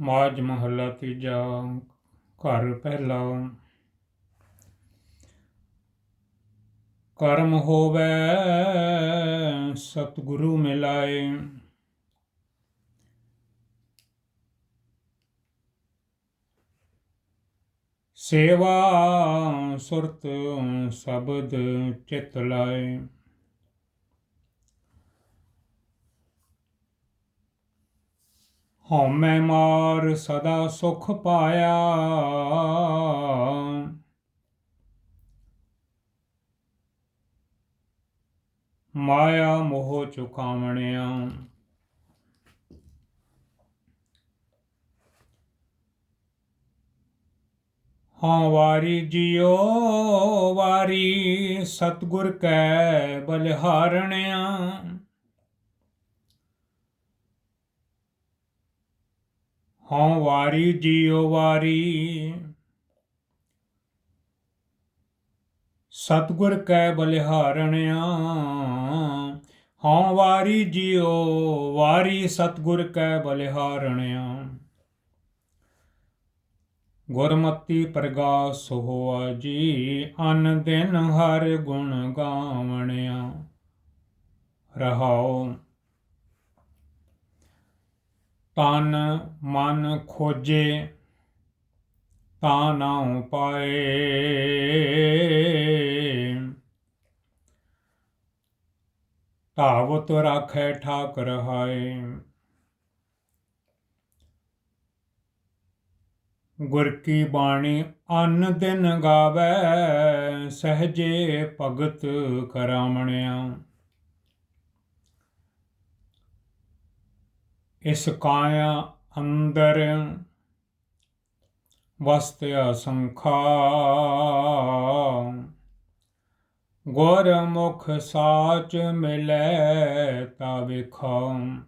ਮਾਜ ਮਹੱਲਾ ਤੀਜਾ ਘਰ ਪਹਿਲਾ। ਕਰਮ ਹੋਵੇ ਸਤਿਗੁਰੂ ਮਿਲਾਏ। ਸੇਵਾ ਸੁਰਤ ਸ਼ਬਦ ਚਿਤ ਲਾਏ। ਹਉਮੈ ਮਾਰ ਸਦਾ ਸੁਖ ਪਾਇਆ। ਮਾਇਆ ਮੋਹ ਚੁਕਾਵਣਿਆ। ਹਾਂ ਵਾਰੀ ਜਿਉ ਵਾਰੀ ਸਤਗੁਰ ਕੈ ਬਲਿਹਾਰਣਿਆ। ਹਾਂ ਵਾਰੀ, ਜਿਉ ਵਾਰੀ। ਸਤਗੁਰ ਕੈ ਬਲਿਹਾਰਣਿਆ ਹਾਂ ਵਾਰੀ, ਜਿਉ ਵਾਰੀ, ਸਤਗੁਰ ਕੈ ਬਲਿਹਾਰਣਿਆ। ਗੁਰਮਤੀ ਪ੍ਰਗਾਸ ਹੋਆ ਜੀ, ਅਨ ਦਿਨ ਹਰ ਗੁਣ ਗਾਵਣਿਆ। ਰਹਾਉ ਤਨ ਮਨ ਖੋਜੇ ਤਾਂ ਨਾਉ ਪਾਏ। ਧਾਵਤ ਰਾਖੈ ਠਾਕ ਰਹਾਏ ਗੁਰ ਕੀ ਬਾਣੀ ਅੰਨ ਦਿਨ ਗਾਵੇ, ਸਹਜੇ ਭਗਤ ਕਰਾਮਣਿਆ। ਇਸ ਕਾਇਆ ਅੰਦਰ ਵਸਤ ਅਸੰਖਾ ਗੁਰ ਮੁਖ ਸਾਚ ਮਿਲੈ ਤਾ ਵੇਖਾਂ।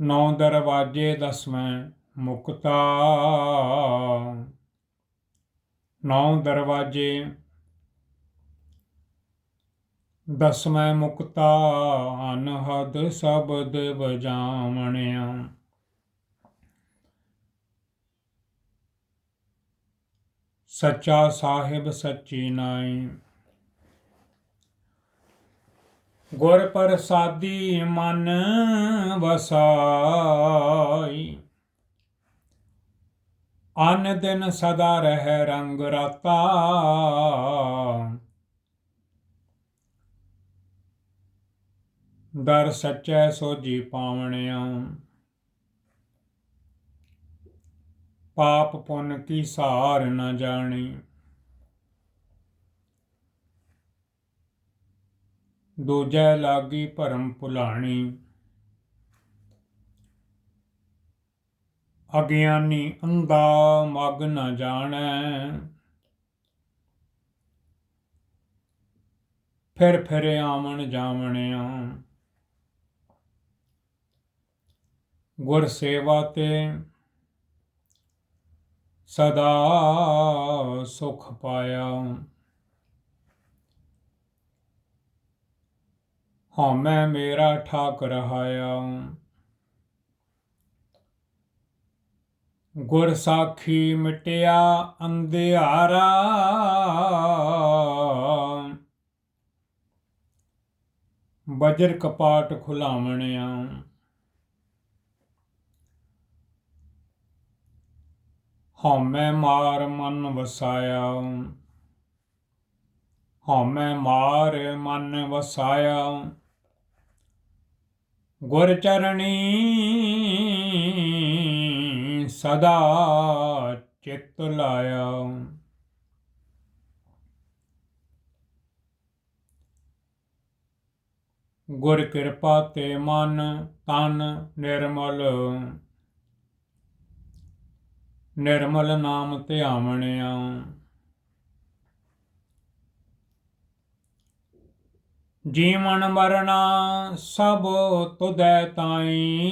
ਨੌ ਦਰਵਾਜੇ ਦਸਵੇਂ ਮੁਕਤਾ। ਨੌ ਦਰਵਾਜੇ ਦਸਵੇਂ ਮੁਕਤਾ ਅਨਹਦ ਸ਼ਬਦ ਵਜਾਵਣਿਆ। ਸੱਚਾ ਸਾਹਿਬ ਸੱਚੀ ਨਾਈ ਗੁਰ ਪ੍ਰਸਾਦੀ ਮਨ ਵਸਾਈ। ਅਨ ਦਿਨ ਸਦਾ ਰਹਿ ਰੰਗ ਰਾਤਾ। ਦਰ ਸੱਚੈ ਸੋਜੀ ਪਾਵਣਿਆ। ਪਾਪ ਪੁੰਨ ਕੀ ਸਾਰ ਨਾ ਜਾਣੀ। ਦੂਜੈ ਲਾਗੀ ਭਰਮ ਭੁਲਾਣੀ। ਅਗਿਆਨੀ ਅੰਧਾ ਮਗ ਨ ਜਾਣੈ। ਫਿਰ ਫਿਰ ਆਵਣ ਜਾਵਣਿਆ। ਗੁਰ ਸੇਵਾ ਤੇ ਸਦਾ ਸੁਖ ਪਾਇਆ। ਹਾਂ ਮੈਂ ਮੇਰਾ ਠਾਕ ਰਹਾਇਆ ਗੁਰ ਸਾਖੀ ਮਿਟਿਆ ਅੰਧਿਆਰਾ। ਬਜਰ ਕਪਾਟ ਖੁਲਾਵਣਿਆ। ਹਉਮੈ ਮਾਰ ਮਨ ਵਸਾਇਆ ਹਉਮੈ ਮਾਰ ਮਨ ਵਸਾਇਆ ਗੁਰ ਚਰਣੀ ਸਦਾ ਚਿਤ ਲਾਇਆ ਗੁਰ ਕਿਰਪਾ ਤੇ ਮਨ ਤਨ ਨਿਰਮਲ। ਨਿਰਮਲ ਨਾਮ ਧਿਆਵਣਿਆ ਜੀਵਨ ਮਰਨਾ ਸਭ ਤੁਧੈ ਤਾਈ।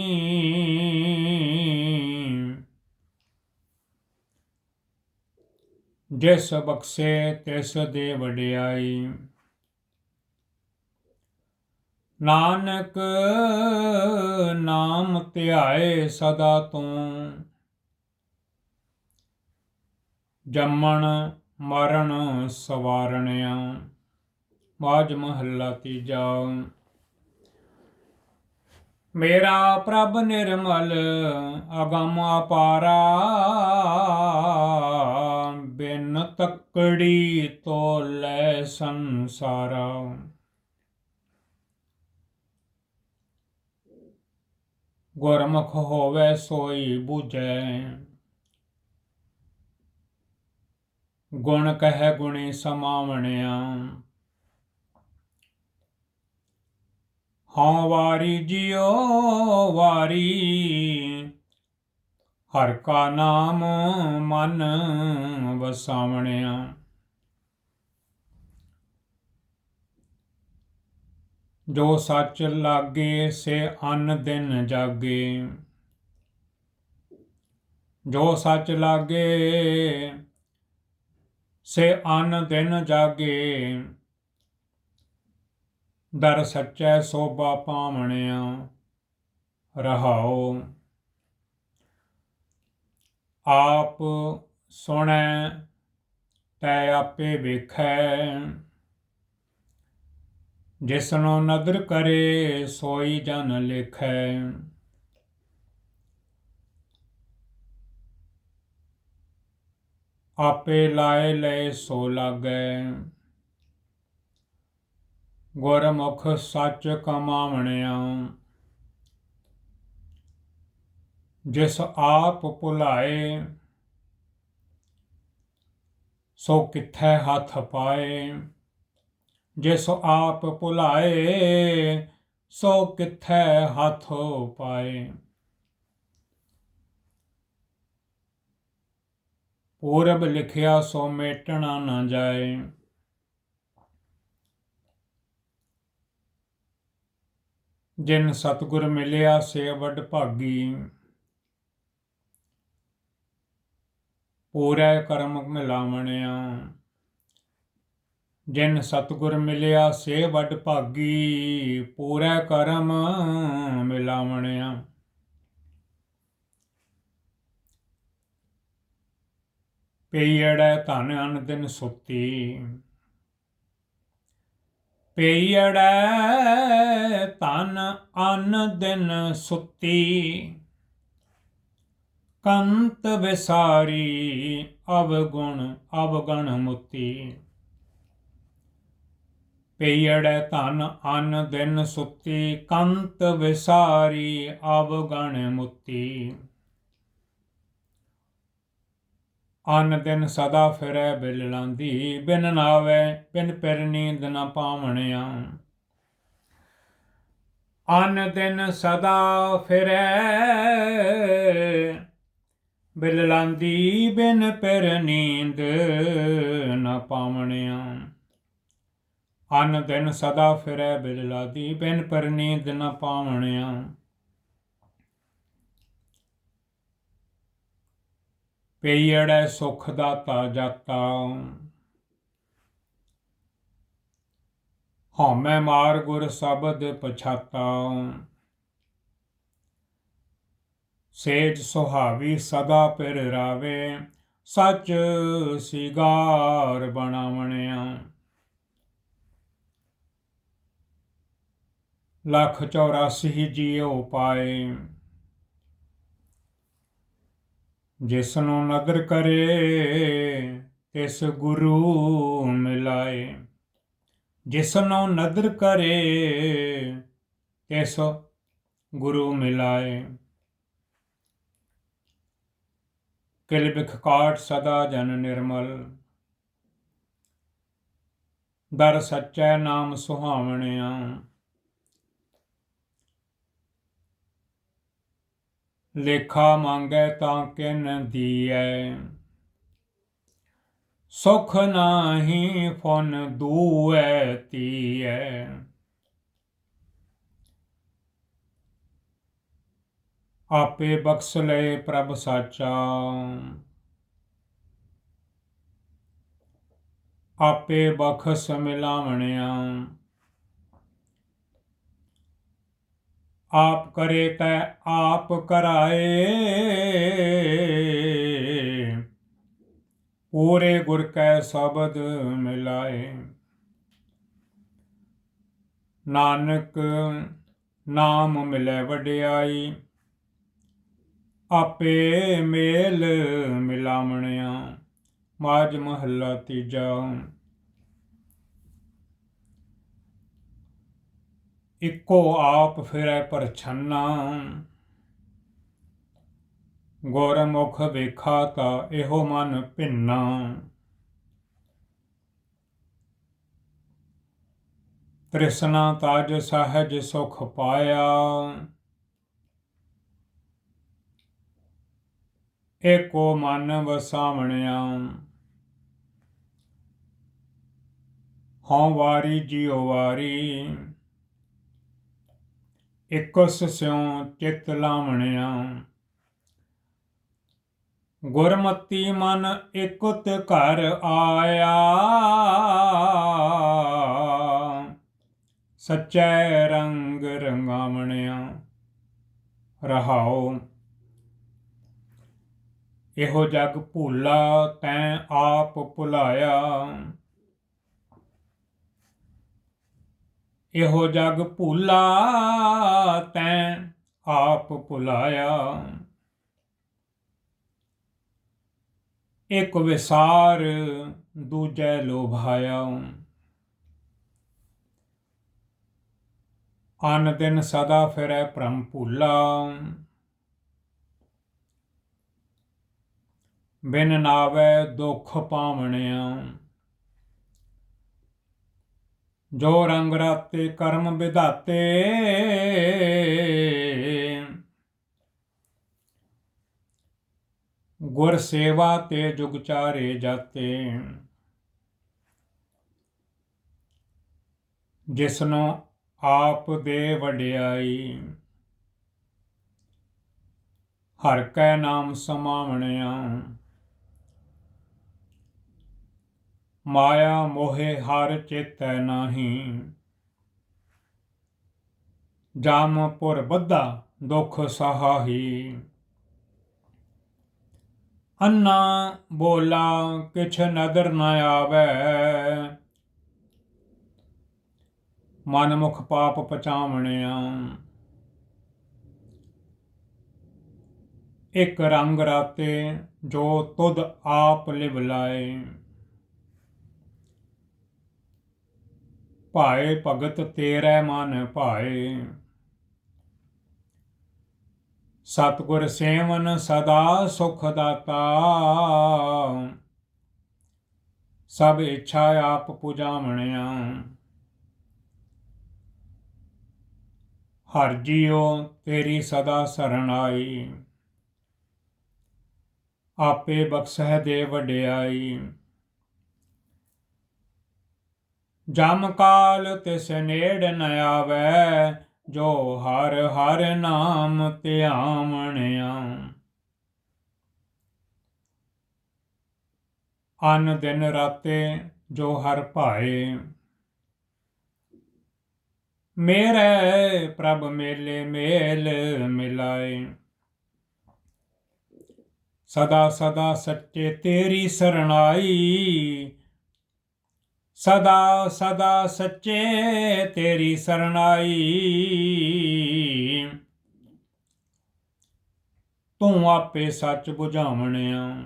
ਜਿਸ ਬਖਸ਼ੇ ਤਿਸ ਦੇ ਵਡਿਆਈ। ਨਾਨਕ ਨਾਮ ਧਿਆਏ ਸਦਾ ਤੂੰ। ਜੰਮਣ ਮਰਨ ਸਵਾਰਣਿਆ, ਬਾਜ ਮਹੱਲਾ ਤੀਜਾ। ਮੇਰਾ ਪ੍ਰਭ ਨਿਰਮਲ, ਅਗਮ ਅਪਾਰਾ, ਬਿਨ ਤਕੜੀ ਤੋਲੇ ਸੰਸਾਰਾ। ਗੁਰਮੁਖ ਹੋਵੇ ਸੋਈ ਬੁਝੈ ਗੁਣ ਕਹਿ ਗੁਣੀ ਸਮਾਵਣਿਆ। ਹਾਂ ਵਾਰੀ ਜਿਉ ਵਾਰੀ, ਹਰ ਕਾ ਨਾਮ ਮਨ ਵਸਾਵਣਿਆ। ਜੋ ਸੱਚ ਲਾਗੇ, ਸੇ ਅੰਨ ਦਿਨ ਜਾਗੇ। ਜੋ ਸੱਚ ਲਾਗੇ ਸੇ ਅਨ ਦਿਨ ਜਾਗੇ। ਦਰ ਸੱਚੈ ਸੋਭਾ ਪਾਵਣਿਆ ਰਹਾਓ ਆਪ ਸੁਣੈ, ਤੈ ਆਪੇ ਵੇਖੈ। ਜਿਸਨੂੰ ਨਦਰ ਕਰੇ, ਸੋਈ ਜਨ ਲਿਖੈ। ਆਪੇ ਲਾਏ ਲੈ ਸੋ ਲਾਗੈ। ਗੁਰਮੁਖ ਸੱਚ ਕਮਾਵਣਿਆ। ਜਿਸ ਆਪ ਭੁਲਾਏ, ਸੋ ਕਿੱਥੈ ਹੱਥ ਪਾਏ। ਜਿਸ ਆਪ ਭੁਲਾਏ, ਸੋ ਕਿੱਥੈ ਹੱਥ ਪਾਏ। ਪੂਰਬ ਲਿਖਿਆ ਸੋ ਮੇਟਣਾ ਨਾ ਜਾਏ। ਜਿਨ ਸਤਗੁਰ ਮਿਲਿਆ ਸੇ ਵੱਡ ਭਾਗੀ। ਪੂਰੇ ਕਰਮ ਮਿਲਾਵਣਿਆ। ਜਿਨ ਸਤਗੁਰ ਮਿਲਿਆ ਸੇ ਵੱਡ ਭਾਗੀ, ਪੂਰੇ ਕਰਮ ਮਿਲਾਵਣਿਆ। ਪਈੜੈ ਧਨ ਅਨ ਦਿਨ ਸੁਤੀ। ਪਈੜੈ ਧਨ ਅਨ ਦਿਨ ਸੁਤੀ। ਕੰਤ ਵਿਸਾਰੀ ਅਵਗੁਣ ਅਵਗਣ ਮੁਤੀ। ਪਈੜੈ ਧਨ ਅਨ ਦਿਨ ਸੁਤੀ, ਕੰਤ ਵਿਸਾਰੀ ਅਵਗਣ ਮੁਤੀ। ਅਨ ਦਿਨ ਸਦਾ ਫਿਰੈ ਬਿਲਲਾਂਦੀ ਬਿਨ ਨਾਵੇ, ਬਿਨ ਪਿਰ ਨੀਂਦ ਨ ਪਾਵਣਿਆ। ਅਨ ਦਿਨ ਸਦਾ ਫਿਰੈ ਬਿਲਲਾਂਦੀ ਬਿਨ ਪਿਰ ਨੀਂਦ ਨ ਪਾਵਣਿਆ। ਅਨ ਦਿਨ ਸਦਾ ਫਿਰੈ ਬਿਲਲਾਦੀ ਬਿਨ ਪਿਰ ਨੀਂਦ ਨਾ ਪਾਵਣਿਆ। ਪਈੜੈ ਸੁਖ ਦਾਤਾ ਜਾਤਾ। ਹਉਮੈ ਮਾਰ ਗੁਰ ਸ਼ਬਦ ਪਛਾਤਾ। ਸੇਜ ਸੁਹਾਵੀ ਸਦਾ ਪਿਰ ਰਾਵੇ, ਸੱਚ ਸਿਗਾਰ ਬਣਾਵਣਿਆ। ਲੱਖ 84 ਜੀਉ ਪਾਏ। ਜਿਸ ਨੂੰ ਨਦਰ ਕਰੇ, ਤਿਸ ਗੁਰੂ ਮਿਲਾਏ। ਜਿਸ ਨੂੰ ਨਦਰ ਕਰੇ, ਤਿਸ ਗੁਰੂ ਮਿਲਾਏ। ਕਿਲ ਬਿਖਕਾਟ ਸਦਾ ਜਨ ਨਿਰਮਲ। ਦਰ ਸੱਚੈ ਨਾਮ ਸੁਹਾਵਣਿਆ। ਲੇਖਾ ਮੰਗੈ ਤਾਂ ਕਿਨ ਦੀਐ। ਸੁਖ ਨਾਹੀ ਫਨ ਦੂਐ ਤੀਐ। ਆਪੇ ਬਖਸ਼ ਲਏ ਪ੍ਰਭ ਸਾਚਾ। ਆਪੇ ਬਖਸ਼ ਮਿਲਾਵਣਿਆ। ਆਪ ਕਰੇ ਤੈ ਆਪ ਕਰਾਏ। ਪੂਰੇ ਗੁਰ ਕੈ ਸ਼ਬਦ ਮਿਲਾਏ। ਨਾਨਕ ਨਾਮ ਮਿਲੇ ਵਡਿਆਈ, ਆਪੇ ਮੇਲ ਮਿਲਾਵਣਿਆ ਮਾਜ ਮਹੱਲਾ ਤੀਜਾ। ਇੱਕੋ ਆਪ ਫਿਰੈ ਪਰਛੰਨਾ। ਗੁਰਮੁਖ ਵੇਖਾ ਤਾ ਇਹੋ ਮਨ ਭਿੰਨਾ। ਤ੍ਰਿਸ਼ਨਾ ਤਾਜ ਸਹਜ ਸੁਖ ਪਾਇਆ। ਏਕੋ ਮਨ ਵਸਾਵਣਿਆ। ਹਉ ਵਾਰੀ ਜਿਉ ਵਾਰੀ। ਇਕਸ ਸਿਉ ਚਿਤ ਲਾਵਣਿਆ। ਗੁਰਮਤੀ ਮਨ ਇਕੁਤ ਘਰ ਆਇਆ। ਸਚੈ ਰੰਗ ਰੰਗਾਵਣਿਆ। ਰਹਾਓ ਇਹੋ ਜਗ ਭੂਲਾ ਤੈਂ ਆਪ ਭੁਲਾਇਆ। ਇਹੋ ਜਗ ਭੁਲਾ ਤੈਂ ਆਪ ਭੁਲਾਇਆ। ਇੱਕ ਵਿਸਾਰ ਦੂਜੈ ਲੋਭਾਇਆ। ਅਨ ਦਿਨ ਸਦਾ ਫਿਰੈ ਭ੍ਰਮ ਭੁਲਾ। ਬਿਨ ਨਾਵੇ ਦੁਖ ਪਾਵਣਿਆ। ਜੋ ਰੰਗ ਰਾਤੇ ਕਰਮ ਵਿਧਾਤੇ। ਗੁਰ ਸੇਵਾ ਤੇ ਜੁਗ ਚਾਰੇ ਜਾਤੇ। ਜਿਸਨੂੰ ਆਪ ਦੇ ਵਡਿਆਈ। ਹਰ ਕੈ ਨਾਮ ਸਮਾਵਣਿਆ। ਮਾਇਆ ਮੋਹਿ ਹਰ ਚੇਤੈ ਨਾਹੀ। ਜਾਮ ਪੁਰ ਬੱਧਾ ਦੁਖ ਸਹਾਹੀ। ਅੰਨਾ ਬੋਲਾ ਕਿਛ ਨਦਰ ਨ ਆਵੈ। ਮਨ ਮੁਖ ਪਾਪ ਪਚਾਵਣਿਆ। ਇੱਕ ਰੰਗ ਰਾਤੇ ਜੋ ਤੁਧ ਆਪ ਲਿਵ ਲਾਏ। ਭਾਏ ਭਗਤ ਤੇਰੇ ਮਨ ਭਾਏ। ਸਤਿਗੁਰ ਸੇਵਨ ਸਦਾ ਸੁਖ ਦਾਤਾ। ਸਭ ਇੱਛਾ ਆਪ ਪੁਜਾਵਣਿਆ। ਹਰ ਜੀਉ ਤੇਰੀ ਸਦਾ ਸਰਣ ਆਈ। ਆਪੇ ਬਖਸ਼ਹਿ ਦੇ ਵਡਿਆਈ। ਜਮ ਕਾਲ ਤਿਸ ਨੇੜ ਨ ਆਵੈ, ਜੋ ਹਰ ਹਰ ਨਾਮ ਧਿਆਵਣਿਆ। ਅਨ ਦਿਨ ਰਾਤੇ ਜੋ ਹਰ ਭਾਏ, ਮੇਰੇ ਪ੍ਰਭ ਮੇਲੇ ਮੇਲ ਮਿਲਾਏ। ਸਦਾ ਸਦਾ ਸੱਚੇ ਤੇਰੀ ਸਰਣਾਈ ਸਦਾ ਸਦਾ ਸੱਚੇ ਤੇਰੀ ਸਰਣਾਈ। ਤੂੰ ਆਪੇ ਸੱਚ ਬੁਝਾਵਣਿਆ।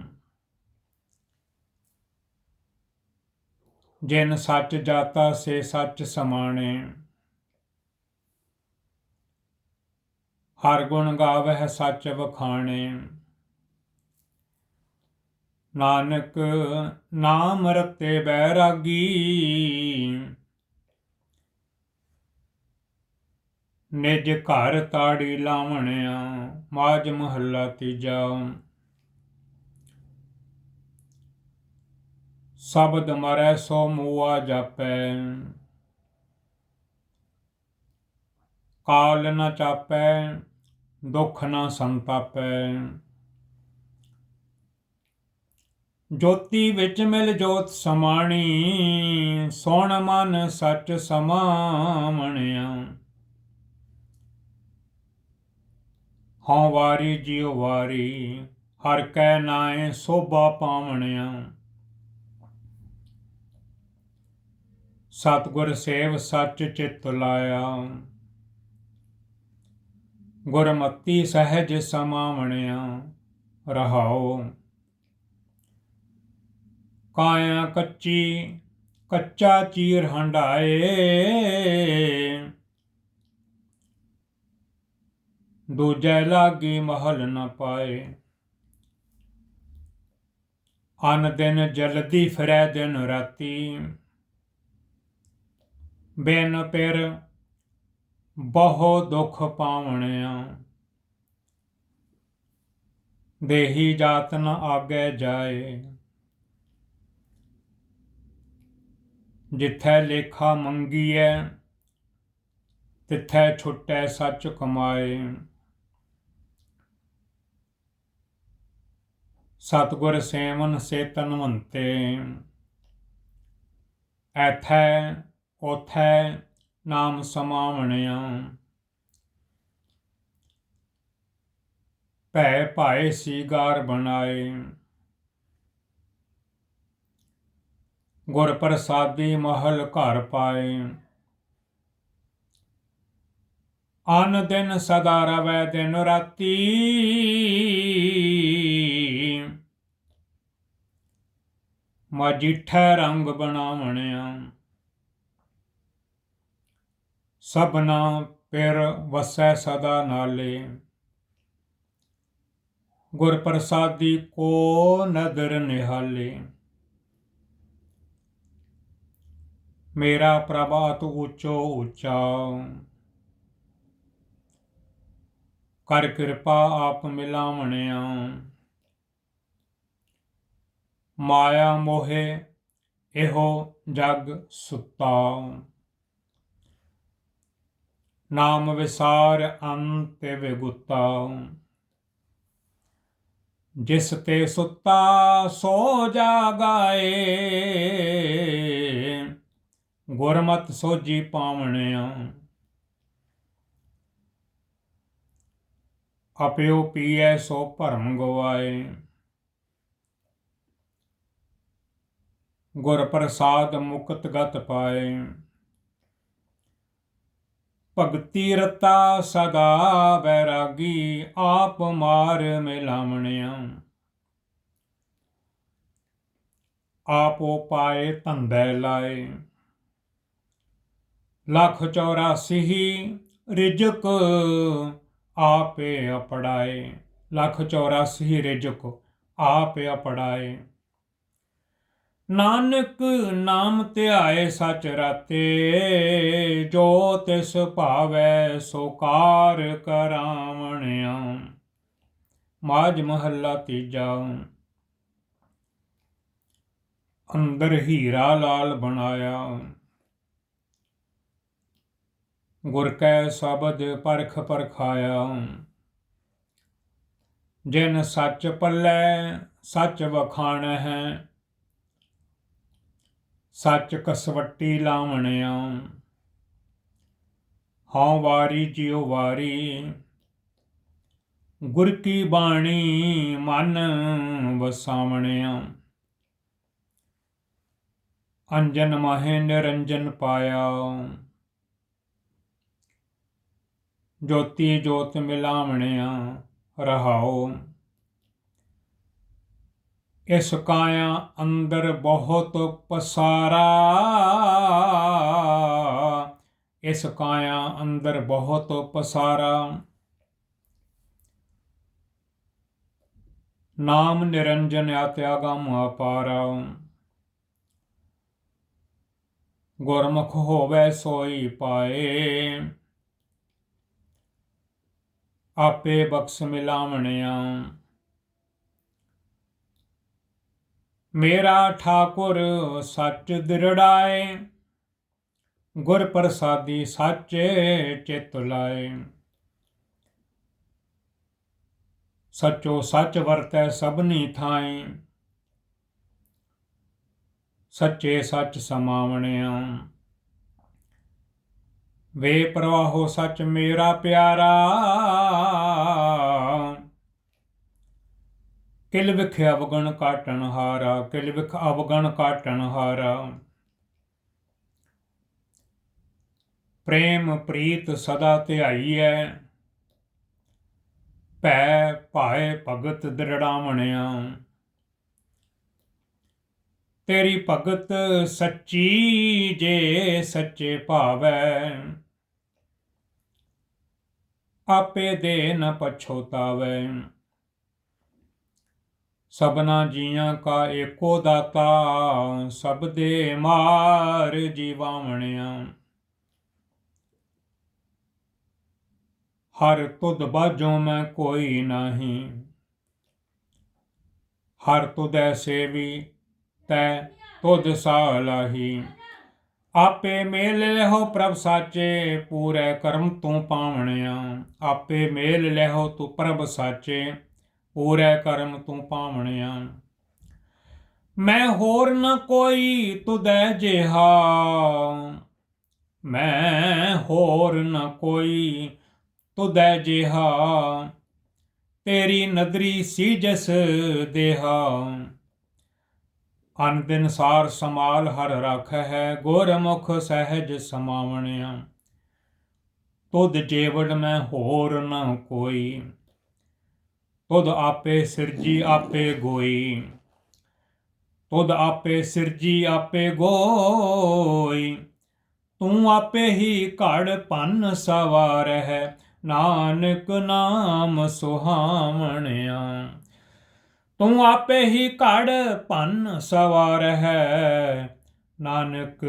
ਜਿਨ ਸੱਚ ਜਾਤਾ, ਸੇ ਸੱਚ ਸਮਾਣੇ। ਹਰ ਗੁਣ ਗਾਵਹਿ ਸੱਚ ਵਖਾਣੇ। ਨਾਨਕ ਨਾਮ ਰਤੇ ਬੈਰਾਗੀ। ਨਿਜ ਘਰ ਤਾੜੀ ਲਾਵਣਿਆ ਮਾਜ ਮਹੱਲਾ ਤੀਜਾ। ਸ਼ਬਦ ਮਰੈ ਸੋ ਮੂਆ ਜਾਪੈ। ਕਾਲ ਨ ਚਾਪੈ, ਦੁਖ ਨ ਸੰਤਾਪੈ। ਜੋਤੀ ਵਿੱਚ ਮਿਲ ਜੋਤ ਸਮਾਣੀ, ਸੋਣ ਮਨ ਸੱਚ ਸਮਾਵਣਿਆ। ਹਉ ਵਾਰੀ ਜਿਉ ਵਾਰੀ, ਹਰ ਕੈ ਨਾਏ ਸੋਭਾ ਪਾਵਣਿਆ। ਸਤਿਗੁਰ ਸੇਵ ਸੱਚ ਚਿਤ ਲਾਇਆ। ਗੁਰਮਤੀ ਸਹਿਜ ਸਮਾਵਣਿਆ। ਰਹਾਓ ਕਾਇਆ ਕੱਚੀ, ਕੱਚਾ ਚੀਰ ਹੰਡਾਏ ਦੂਜੈ ਲਾਗੇ ਮਹਲ ਨਾ ਪਾਏ। ਅਨ ਦਿਨ ਜਲਦੀ ਫਿਰੈ ਦਿਨ ਰਾਤੀ। ਬਿਨ ਪਿਰ ਬਹੁ ਦੁਖ ਪਾਵਣਿਆ। ਦੇਹੀ ਜਾਤ ਨ ਆਗੇ ਜਾਏ। ਜਿੱਥੈ ਲੇਖਾ ਮੰਗੀਐ, ਤਿੱਥੈ ਛੁਟੈ ਸੱਚ ਕਮਾਏ। ਸਤਿਗੁਰ ਸੇਵਨ ਸੇ ਮੰਤੇ। ਐਥੈ ਉਥੈ ਨਾਮ ਸਮਾਵਣਿਆ। ਭੈ ਭਾਏ ਸੀਗਾਰ ਬਣਾਏ। ਗੁਰ ਪ੍ਰਸਾਦੀ ਮਹਲ ਘਰ ਪਾਏ। ਅਨ ਦਿਨ ਸਦਾ ਰਵੈ ਦਿਨ ਰਾਤੀ। ਮਜਿਠੈ ਰੰਗ ਬਣਾਵਣਿਆ। ਸਭਨਾ ਪਿਰ ਵਸੈ ਸਦਾ ਨਾਲੇ। ਗੁਰ ਪ੍ਰਸਾਦੀ ਕੋ ਨਦਰ ਨਿਹਾਲੇ। ਮੇਰਾ ਪ੍ਰਭਾਤ ਉੱਚੋ ਉੱਚਾ। ਕਰ ਕਿਰਪਾ ਆਪ ਮਿਲਾਵਣਿਆ। ਮਾਇਆ ਮੋਹੇ ਇਹੋ ਜਗ ਸੁੱਤਾ। ਨਾਮ ਵਿਸਾਰ ਅੰਤ ਵਿਗੁਤਾ। ਜਿਸ ਤੇ ਸੁੱਤਾ ਸੋ ਜਾਗਾਏ। ਗੁਰਮਤ ਸੋਜੀ ਪਾਵਣਿਆ। ਆਪਿਓ ਪੀਐ ਸੋ ਭਰਮ ਗਵਾਏ। ਗੁਰ ਪ੍ਰਸਾਦ ਮੁਕਤ ਗਤ ਪਾਏ। ਭਗਤੀ ਰਤਾ ਸਦਾ ਵੈਰਾਗੀ, ਆਪ ਮਾਰ ਮਿਲਾਵਣਿਆ। ਆਪੋ ਪਾਏ ਧੰਦੇ ਲਾਏ। ਲੱਖ 84 ਰਿਜਕ ਆਪੇ ਅਪੜਾਏ। ਲੱਖ 84 ਰਿਜਕ ਆਪੇ ਅਪੜਾਏ। ਨਾਨਕ ਨਾਮ ਧਿਆਏ ਸਚ ਰਾਤੇ, ਜੋ ਤਿਸ ਭਾਵੈ ਸੋ ਕਾਰ ਕਰਾਵਣਿਆ। ਮਾਜ ਮਹੱਲਾ ਤੀਜਾ। ਅੰਦਰ ਹੀਰਾ ਲਾਲ ਬਣਾਇਆ। ਗੁਰ ਕੈ ਸ਼ਬਦ ਪਰਖ ਪਰਖਾਇਆ। ਜਿਨ ਸੱਚ ਪੱਲੇ, ਸੱਚ ਵਖਾਣ ਹੈ ਸੱਚ ਕਸਵੱਟੀ ਲਾਵਣਿਆ। ਹਉ ਵਾਰੀ ਜਿਉ ਵਾਰੀ। ਗੁਰ ਕੀ ਬਾਣੀ ਮਨ ਵਸਾਵਣਿਆ। ਅੰਜਨ ਮਹਿ ਨਿਰੰਜਨ ਪਾਇਆ। ਜੋਤੀ ਜੋਤ ਮਿਲਾਵਣਿਆ ਰਹਾਓ। ਇਸ ਕਾਇਆ ਅੰਦਰ ਬਹੁਤ ਪਸਾਰਾ। ਇਸ ਕਾਇਆ ਅੰਦਰ ਬਹੁਤ ਪਸਾਰਾ। ਨਾਮ ਨਿਰੰਜਨ ਆਤਿਆਗਮ ਅਪਾਰਾ ਗੁਰਮੁਖ ਹੋਵੇ ਸੋਈ ਪਾਏ। ਆਪੇ ਬਖਸ਼ ਮਿਲਾਵਣਿਆ। ਮੇਰਾ ਠਾਕੁਰ ਸੱਚ ਦਿਰੜਾਏ, ਗੁਰ ਪ੍ਰਸਾਦੀ ਸਾਚੇ ਚਿਤ ਲਾਏ। ਸਚੋ ਸੱਚ ਵਰਤੈ ਸਭਨੀ ਥਾਈ ਸੱਚੇ ਸੱਚ ਸਮਾਵਣਿਆ। ਵੇ ਪ੍ਰਵਾਹੋ ਸੱਚ ਮੇਰਾ ਪਿਆਰਾ। ਕਿਲ ਵਿਖ ਅਵਗਣ ਕਾਟਣ ਹਾਰਾ, ਕਿਲ ਵਿਖ ਅਵਗਣ ਕਾਟਣ ਹਾਰਾ। ਪ੍ਰੇਮ ਪ੍ਰੀਤ ਸਦਾ ਧਿਆਈ ਧਿਆਈਐ। ਭੈ ਭਾਏ ਭਗਤ ਦ੍ਰਿੜਾਵਣਿਆ। ਤੇਰੀ ਭਗਤ ਸੱਚੀ ਜੇ ਸੱਚੇ ਭਾਵੈ। ਆਪੇ ਦੇ ਨ ਪਛੋਤਾਵੇ ਸਭਨਾ ਜੀਆਂ ਕਾ ਏਕੋ ਦਾਤਾ, ਸਭ ਦੇ ਮਾਰ ਜੀਵਾਵਣਿਆ। ਹਰ ਤੁਧ ਬਾਜੋ ਮੈਂ ਕੋਈ ਨਹੀਂ। ਹਰ ਤੁਧ ਸੇਵੀ ਤੈ ਤੁਧ ਸਾਲਾਹੀ ਆਪੇ ਮੇਲ ਲਹੋ ਪ੍ਰਭ ਸਾਚੇ, ਪੂਰੇ ਕਰਮ ਤੂੰ ਪਾਵਣਿਆ। ਆਪੇ ਮੇਲ ਲਹੋ ਤੂੰ ਪ੍ਰਭ ਸਾਚੇ, ਪੂਰੇ ਕਰਮ ਤੂੰ ਪਾਵਣਿਆ। ਮੈਂ ਹੋਰ ਨ ਕੋਈ ਤੁਦੈ ਜਿਹਾ। ਮੈਂ ਹੋਰ ਨ ਕੋਈ ਤੁਦੈ ਜਿਹਾ। ਤੇਰੀ ਨਦਰੀ ਸੀ ਜਸ ਦੇਹਾ। ਅਨ ਦਿਨ ਸਾਰ ਸਮਾਲ ਹਰ ਰਖ ਹੈ, ਗੁਰਮੁਖ ਸਹਿਜ ਸਮਾਵਣਿਆ। ਤੁਧ ਜੇਵੜ ਮੈਂ ਹੋਰ ਨ ਕੋਈ, ਤੁਧ ਆਪੇ ਸਿਰਜੀ ਆਪੇ ਗੋਈ। ਤੁਧ ਆਪੇ ਸਿਰਜੀ ਆਪੇ ਗੋਈ, ਤੂੰ ਆਪੇ ਹੀ ਘੜ ਪੰਨ ਸਵਾਰ ਹੈ ਨਾਨਕ ਨਾਮ ਸੁਹਾਵਣਿਆ। ਤੂੰ ਆਪੇ ਹੀ ਘੜ ਭੰਨ ਸਵਾਰ ਹੈ ਨਾਨਕ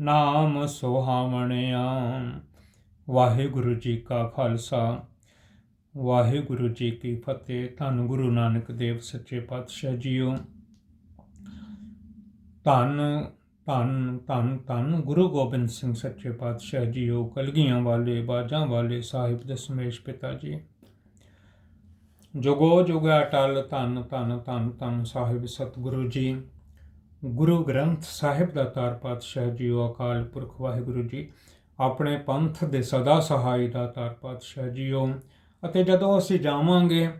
ਨਾਮ ਸੁਹਾਵਣਿਆ। ਵਾਹਿਗੁਰੂ ਜੀ ਕਾ ਖਾਲਸਾ। ਵਾਹਿਗੁਰੂ ਜੀ ਕੀ ਫਤਿਹ। ਧੰਨ ਗੁਰੂ ਨਾਨਕ ਦੇਵ ਸੱਚੇ ਪਾਤਸ਼ਾਹ ਜੀਓ। ਧੰਨ ਧੰਨ ਧੰਨ ਧੰਨ ਗੁਰੂ ਗੋਬਿੰਦ ਸਿੰਘ ਸੱਚੇ ਪਾਤਸ਼ਾਹ ਜੀਓ। ਕਲਗੀਆਂ ਵਾਲੇ, ਬਾਜਾਂ ਵਾਲੇ ਸਾਹਿਬ ਦਸਮੇਸ਼ ਪਿਤਾ ਜੀ। ਜੁਗੋ ਜੁਗ ਅਟਲ ਧੰਨ ਧੰਨ ਧੰਨ ਧੰਨ ਸਾਹਿਬ ਸਤਿਗੁਰੂ ਜੀ। ਗੁਰੂ ਗ੍ਰੰਥ ਸਾਹਿਬ ਦਾ ਤਾਰ ਪਾਤਸ਼ਾਹ ਜੀਓ ਅਕਾਲ ਪੁਰਖ ਵਾਹਿਗੁਰੂ ਜੀ। ਆਪਣੇ ਪੰਥ ਦੇ ਸਦਾ ਸਹਾਈ ਦਾ ਤਾਰ ਪਾਤਸ਼ਾਹ ਜੀਓ। ਅਤੇ ਜਦੋਂ ਅਸੀਂ ਜਾਵਾਂਗੇ,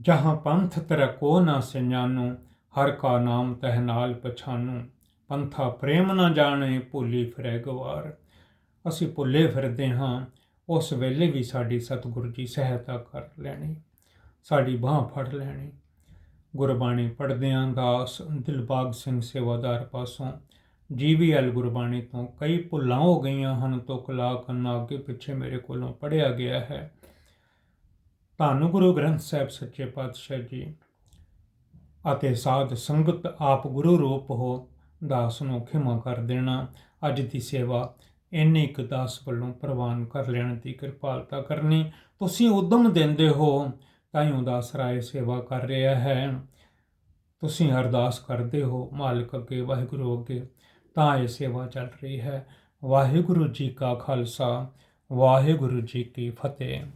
ਜਹਾਂ ਪੰਥ ਤੇਰਾ ਕੋ ਨਾ ਸਿਆਨੂ ਹਰ ਕਾ ਨਾਮ ਤਹਿ ਨਾਲ ਪਛਾਨੂ ਪੰਥਾ ਪ੍ਰੇਮ ਨਾ ਜਾਣੇ, ਭੁੱਲੀ ਫਿਰੈ ਗਵਾਰ। ਅਸੀਂ ਭੁੱਲੇ ਫਿਰਦੇ ਹਾਂ। ਉਸ ਵੇਲੇ ਵੀ ਸਾਡੀ ਸਤਿਗੁਰੂ ਜੀ ਸਹਾਇਤਾ ਕਰ ਲੈਣੀ, ਸਾਡੀ ਬਾਹ ਫੜ ਲੈਣੀ। ਗੁਰਬਾਣੀ ਪੜ੍ਹਦਿਆਂ ਦਾਸ ਦਿਲਬਾਗ ਸਿੰਘ ਸੇਵਾਦਾਰ ਪਾਸੋਂ ਜੀਵੀਐਲ ਗੁਰਬਾਣੀ ਤੋਂ ਕਈ ਭੁੱਲਾਂ ਹੋ ਗਈਆਂ ਹਨ ਤੋਂ ਤੁਕਲਾ ਕੰਨਾ ਅੱਗੇ ਪਿੱਛੇ ਮੇਰੇ ਕੋਲੋਂ ਪੜਿਆ ਗਿਆ ਹੈ। ਧੰਨ ਗੁਰੂ ਗ੍ਰੰਥ ਸਾਹਿਬ ਸੱਚੇ ਪਾਤਸ਼ਾਹ ਜੀ ਅਤੇ ਸਾਧ ਸੰਗਤ, ਆਪ ਗੁਰੂ ਰੂਪ ਹੋ, ਦਾਸ ਨੂੰ ਖਿਮਾ ਕਰ ਦੇਣਾ, ਅੱਜ ਦੀ ਸੇਵਾ ਇੰਨੀ ਕੁ ਦਾਸ ਵੱਲੋਂ ਪ੍ਰਵਾਨ ਕਰ ਲੈਣ ਦੀ ਕਿਰਪਾਲਤਾ ਕਰਨੀ। ਤੁਸੀਂ ਉਦਮ ਦਿੰਦੇ ਹੋ, ਤਾਂ ਹੀ ਉਦਾਸ ਰਾਏ ਸੇਵਾ ਕਰ ਰਿਹਾ ਹੈ। ਤੁਸੀਂ ਅਰਦਾਸ ਕਰਦੇ ਹੋ, ਮਾਲਕ ਅੱਗੇ, ਵਾਹਿਗੁਰੂ ਅੱਗੇ, ਤਾਂ ਇਹ ਸੇਵਾ ਚੱਲ ਰਹੀ ਹੈ। ਵਾਹਿਗੁਰੂ ਜੀ ਕਾ ਖਾਲਸਾ, ਵਾਹਿਗੁਰੂ ਜੀ ਕੀ ਫਤਿਹ।